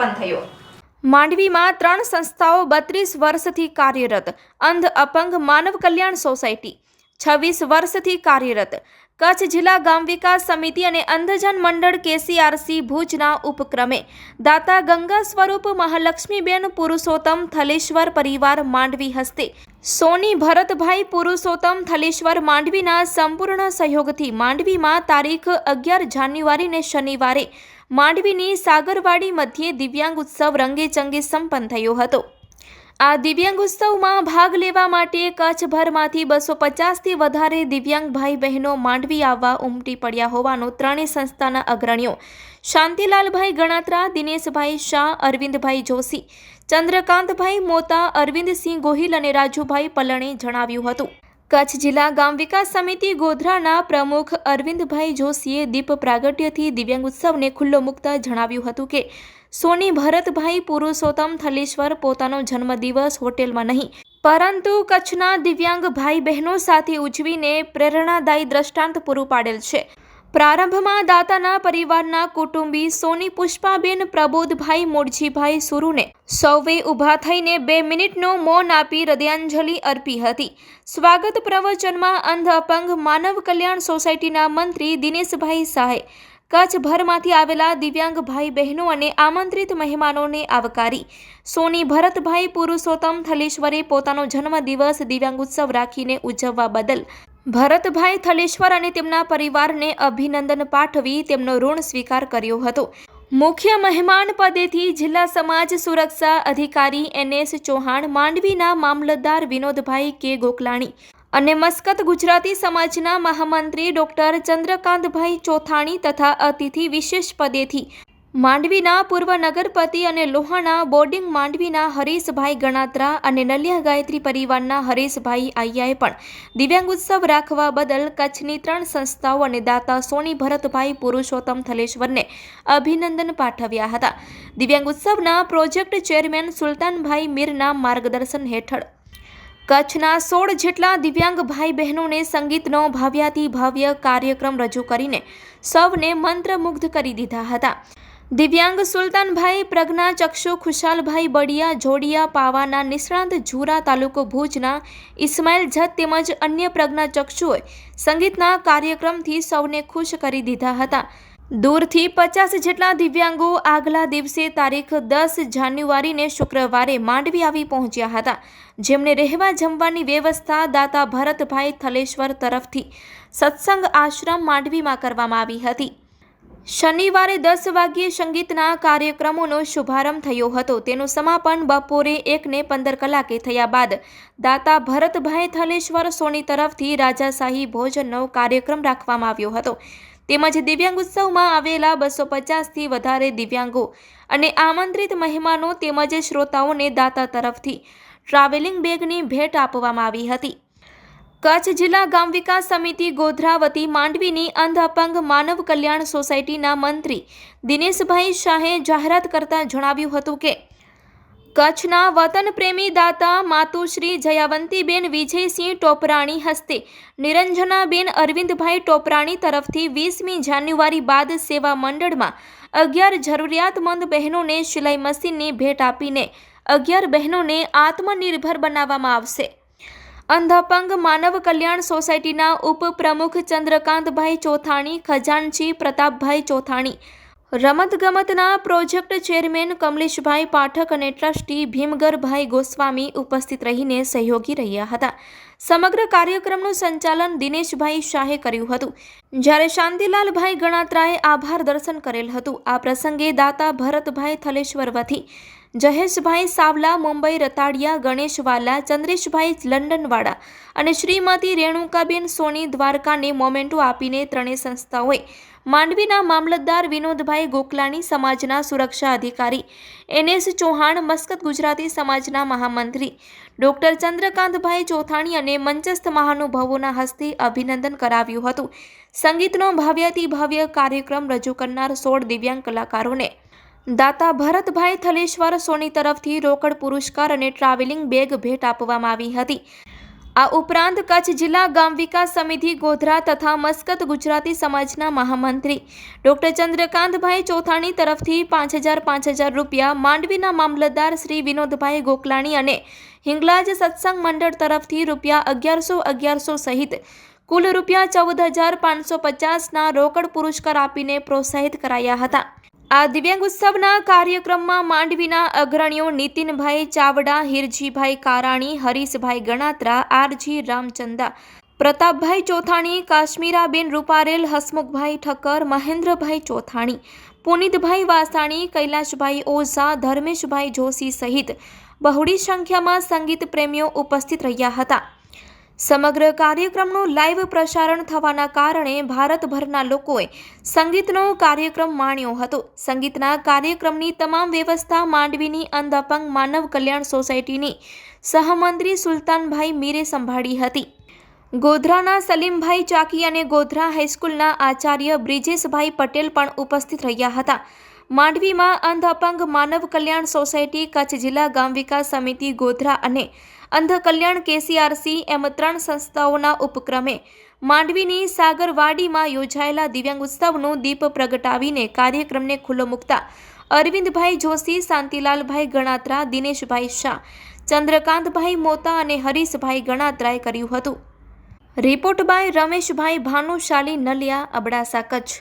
સંપન્ન થયો. માંડવીમાં ત્રણ સંસ્થાઓ બત્રીસ વર્ષથી કાર્યરત. અંધ અપંગ માનવ કલ્યાણ સોસાયટી. છવ્વીસ વર્ષથી કાર્યરત. કચ્છ જિલ્લા ગામ વિકાસ સમિતિ અને અંધજન મંડળ કેસીઆરસી ભુજના ઉપક્રમે દાતા ગંગા સ્વરૂપ મહાલક્ષ્મીબેન પુરુષોત્તમ થલેશ્વર પરિવાર માંડવી હસ્તે સોની ભરતભાઈ પુરુષોત્તમ થલેશ્વર માંડવીના સંપૂર્ણ સહયોગથી માંડવીમાં તારીખ અગિયાર જાન્યુઆરીને શનિવારે માંડવીની સાગરવાડી મધ્યે દિવ્યાંગ ઉત્સવ રંગેચંગે સંપન્ન થયો હતો. આ દિવ્યાંગ ઉત્સવમાં ભાગ લેવા માટે કચ્છભરમાંથી બસો પચાસથી વધારે દિવ્યાંગ ભાઈ બહેનો માંડવી આવવા ઉમટી પડ્યા હોવાનું ત્રણેય સંસ્થાના અગ્રણીઓ શાંતિલાલભાઈ ગણાત્રા, દિનેશભાઈ શાહ, અરવિંદભાઈ જોશી, ચંદ્રકાંતભાઈ મોતા, અરવિંદસિંહ ગોહિલ અને રાજુભાઈ પલણે જણાવ્યું હતું. કચ્છ જિલ્લા ગામ વિકાસ સમિતિ ગોધરાના પ્રમુખ અરવિંદભાઈ જોશીએ દીપ પ્રાગટ્યથી દિવ્યાંગ ઉત્સવને ખુલ્લો મૂકતા જણાવ્યું હતું કે, સોની ભરતભાઈ પુરુષોત્તમ થલેશ્વર પોતાનો જન્મદિવસ હોટેલમાં નહીં. પરંતુ કચ્છના દિવ્યાંગ ભાઈ બહેનો સાથે ઉજવીને પ્રેરણાદાયી દ્રષ્ટાંત પૂરું પાડેલ છે. પ્રારંભમાં દાતાના પરિવારના કુટુંબી સોની પુષ્પાબેન, પ્રબોધભાઈ મૂળજીભાઈ સુરુને સૌએ ઊભા થઈને બે મિનિટનો મૌન આપી હૃદયાંજલિ અર્પી હતી. સ્વાગત પ્રવચનમાં અંધ અપંગ માનવ કલ્યાણ સોસાયટીના મંત્રી દિનેશભાઈ શાહે કચ્છભરમાંથી આવેલા દિવ્યાંગ ભાઈ બહેનો અને આમંત્રિત મહેમાનોને આવકારી. સોની ભરતભાઈ પુરુષોત્તમ થલેશ્વરે પોતાનો જન્મદિવસ દિવ્યાંગ ઉત્સવ રાખીને ઉજવવા બદલ ભરતભાઈ થલેશ્વર અને તેમના પરિવારને અભિનંદન પાઠવી તેમનો ઋણ સ્વીકાર કર્યો હતો. મુખ્ય મહેમાન પદેથી જિલ્લા સમાજ સુરક્ષા અધિકારી એનએસ ચૌહાણ, માંડવીના મામલતદાર વિનોદભાઈ કે. ગોકલાણી અને મસ્કત ગુજરાતી સમાજના મહામંત્રી ડોક્ટર ચંદ્રકાંતભાઈ ચોથાણી તથા અતિથિ વિશેષ પદેથી માંડવીના પૂર્વ નગરપતિ અને લોહાણા બોર્ડિંગ માંડવીના હરીશભાઈ ગણાત્રા અને નલિયા ગાયત્રી પરિવારના હરીશભાઈ આયાએ પણ દિવ્યાંગ ઉત્સવ રાખવા બદલ કચ્છની ત્રણ સંસ્થાઓ અને દાતા સોની ભરતભાઈ પુરુષોત્તમ થલેશ્વરને અભિનંદન પાઠવ્યા હતા. દિવ્યાંગ ઉત્સવના પ્રોજેક્ટ ચેરમેન સુલતાનભાઈ મીરના માર્ગદર્શન હેઠળ કચ્છના સોળ જેટલા દિવ્યાંગ ભાઈ બહેનોને સંગીતનો ભાવ્યાતિ ભાવ્ય કાર્યક્રમ રજૂ કરીને સૌને મંત્રમુગ્ધ કરી દીધા હતા. દિવ્યાંગ સુલતાનભાઈ, પ્રજ્ઞા, ચક્ષુ, ખુશાલભાઈ બડિયા જોડિયા, પાવાના, નિષ્ણાંત ઝુરા તાલુકો ભુજના ઇસ્માઇલ જત તેમજ અન્ય પ્રજ્ઞા ચક્ષુએ સંગીતના કાર્યક્રમથી સૌને ખુશ કરી દીધા હતા. દૂરથી પચાસ જેટલા દિવ્યાંગો આગલા દિવસે તારીખ દસ જાન્યુઆરીને શુક્રવારે માંડવી આવી પહોંચ્યા હતા, જેમને રહેવા જમવાની વ્યવસ્થા દાતા ભરતભાઈ થલેશ્વર તરફથી સત્સંગ આશ્રમ માંડવીમાં કરવામાં આવી હતી. શનિવારે દસ વાગ્યે સંગીતના કાર્યક્રમોનો શુભારંભ થયો હતો. તેનું સમાપન બપોરે એકને પંદર કલાકે થયા બાદ દાતા ભરતભાઈ થલેશ્વર સોની તરફથી રાજાશાહી ભોજનનો કાર્યક્રમ રાખવામાં આવ્યો હતો. તેમજ દિવ્યાંગ ઉત્સવમાં આવેલા બસો પચાસથી વધારે દિવ્યાંગો અને આમંત્રિત મહેમાનો તેમજ શ્રોતાઓને દાતા તરફથી ટ્રાવેલિંગ બેગની ભેટ આપવામાં આવી હતી. કચ્છ જિલ્લા ગામ વિકાસ સમિતિ ગોધરા વતી માંડવીની અંધ અપંગ માનવ કલ્યાણ સોસાયટીના મંત્રી દિનેશભાઈ શાહે જાહેરાત કરતા જણાવ્યું હતું કે, કચ્છના વતન પ્રેમી દાતા માતુશ્રી જયાવંતીબેન વિજયસિંહ ટોપરાણી હસ્તે નિરંજનાબેન અરવિંદભાઈ ટોપરાણી તરફથી વીસમી જાન્યુઆરી બાદ સેવા મંડળમાં અગિયાર જરૂરિયાતમંદ બહેનોને સિલાઈ મશીનની ભેટ આપીને અગિયાર બહેનોને આત્મનિર્ભર બનાવવામાં આવશે. અંધઅપંગ માનવ કલ્યાણ સોસાયટીના ઉપપ્રમુખ ચંદ્રકાંતભાઈ ચોથાણી, ખજાનચી પ્રતાપભાઈ ચોથાણી, રમતગમતના પ્રોજેક્ટ ચેરમેન કમલેશભાઈ પાઠક અને ટ્રસ્ટી ભીમગરભાઈ ગોસ્વામી ઉપસ્થિત રહીને સહયોગી રહ્યા હતા. સમગ્ર કાર્યક્રમનું સંચાલન દિનેશભાઈ શાહે કર્યું હતું. જ્યારે શાંતિલાલભાઈ ગણાત્રાએ આભાર દર્શન કરેલ હતું, આ પ્રસંગે દાતા ભરતભાઈ થલેશ્વર વતી જહેશભાઈ સાવલા, મુંબઈ રતાડિયા, ગણેશવાલા, ચંદ્રેશભાઈ લંડનવાળા અને શ્રીમતી રેણુકાબેન સોની દ્વારકાને મોમેન્ટો આપીને ત્રણેય સંસ્થાઓએ માંડવીના મામલતદાર વિનોદભાઈ ગોકલાણી સમાજના સુરક્ષા અધિકારી એનએસ ચૌહાણ, મસ્કત ગુજરાતી સમાજના મહામંત્રી, ડોક્ટર ચંદ્રકાંતભાઈ ચોથાણી અને મંચસ્થ મહાનુભાવોના હસ્તે અભિનંદન કરાવ્યું હતું. સંગીતનો ભાવ્યાતિ ભવ્ય કાર્યક્રમ રજૂ કરનાર સોળ દિવ્યાંગ કલાકારોને દાતા ભરતભાઈ થલેશ્વર સોની તરફથી રોકડ પુરસ્કાર અને ટ્રાવેલિંગ બેગ ભેટ આપવામાં આવી હતી. આ ઉપરાંત કચ્છ જિલ્લા ગામ વિકાસ સમિતિ ગોધરા તથા મસ્કત ગુજરાતી સમાજના મહામંત્રી ડોક્ટર ચંદ્રકાંતભાઈ ચોથાણી તરફથી પાંચ હજાર પાંચ હજાર રૂપિયા માંડવીના મામલતદાર શ્રી વિનોદભાઈ ગોકલાણી અને હિંગલાજ સત્સંગ મંડળ તરફથી રૂપિયા અગિયારસો અગિયારસો સહિત કુલ રૂપિયા ચૌદ હજાર પાંચસો પચાસના રોકડ પુરસ્કાર આપીને પ્રોત્સાહિત કરાયા હતા. આ દિવ્યાંગ ઉત્સવના કાર્યક્રમમાં માંડવીના અગ્રણીઓ નીતિનભાઈ ચાવડા, હિરજીભાઈ કારાણી, હરીશભાઈ ગણાત્રા, આરજી રામચંદા, પ્રતાપભાઈ ચોથાણી, કાશ્મીરાબેન રૂપારેલ, હસમુખભાઈ ઠક્કર, મહેન્દ્રભાઈ ચોથાણી, પુનિતભાઈ વાસાણી, કૈલાશભાઈ ઓઝા, ધર્મેશભાઈ જોશી સહિત બહોળી સંખ્યામાં સંગીત પ્રેમીઓ ઉપસ્થિત રહ્યા હતા. સમગ્ર કાર્યક્રમનું લાઈવ પ્રસારણ થવાના કારણે ભારતભરના લોકોએ સંગીતનો કાર્યક્રમ માણ્યો હતો. સંગીતના કાર્યક્રમની તમામ વ્યવસ્થા માંડવીની અંધપંગ માનવ કલ્યાણ સોસાયટીની સહમંત્રી સુલતાનભાઈ મીરે સંભાળી હતી. ગોધરાના સલીમભાઈ ચાકી અને ગોધરા હાઈસ્કૂલના આચાર્ય બ્રિજેશભાઈ પટેલ પણ ઉપસ્થિત રહ્યા હતા. માંડવીમાં અંધ અપંગ માનવ કલ્યાણ સોસાયટી, કચ્છ જિલ્લા ગામ વિકાસ સમિતિ, ગોધરા અને અંધ કલ્યાણ કેસીઆરસી એમ ત્રણ સંસ્થાઓના ઉપક્રમે માંડવીની સાગરવાડીમાં યોજાયેલા દિવ્યાંગ ઉત્સવનું દીપ પ્રગટાવીને કાર્યક્રમને ખુલ્લો મૂકતા અરવિંદભાઈ જોશી, શાંતિલાલભાઈ ગણાત્રા, દિનેશભાઈ શાહ, ચંદ્રકાંતભાઈ મોતા અને હરીશભાઈ ગણાત્રાએ કર્યું હતું. Report by Rameshbhai Bhanushali Naliya, Abdasa, Kutch.